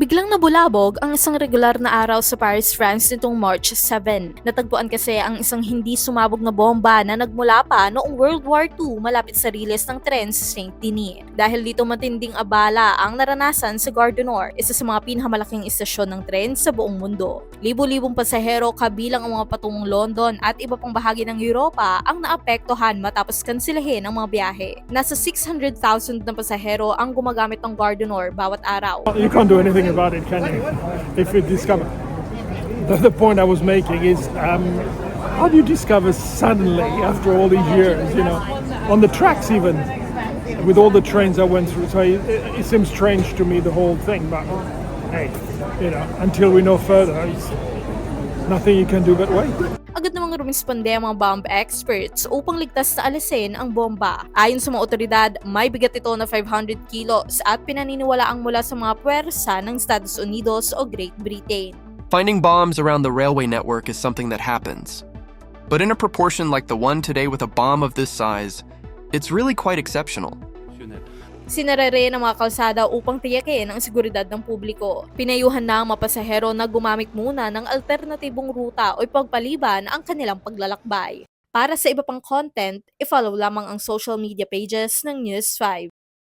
Biglang nabulabog ang isang regular na araw sa Paris, France nitong March 7. Natagpuan kasi ang isang hindi sumabog na bomba na nagmula pa noong World War II malapit sa riles ng tren sa Saint Denis. Dahil dito matinding abala ang naranasan sa Gare du Nord, isa sa mga pinakamalaking istasyon ng tren sa buong mundo. Libo-libong pasahero kabilang ang mga patungong London at iba pang bahagi ng Europa ang naapektuhan matapos kansilahin ang mga biyahe. Nasa 600,000 na pasahero ang gumagamit ng Gare du Nord bawat araw. You can't do anything about it, can you? If you discover. The, the point I was making is um, how do you discover suddenly, after all these years, you know, on the tracks even, with all the trains I went through? So it, it seems strange to me, the whole thing, but hey, you know, until we know further, it's nothing you can do but wait. Agad namang rumisponde ang mga bomb experts upang ligtas na alisin ang bomba. Ayon sa mga otoridad, may bigat ito na 500 kilos at pinaniniwalaang mula sa mga puwersa ng Estados Unidos o Great Britain. Finding bombs around the railway network is something that happens. But in a proportion like the one today with a bomb of this size, it's really quite exceptional. Sinara rin ang mga kalsada upang tiyakin ang seguridad ng publiko. Pinayuhan na ang mga pasahero na gumamit muna ng alternatibong ruta o ipagpaliban ang kanilang paglalakbay. Para sa iba pang content, i-follow lamang ang social media pages ng News 5.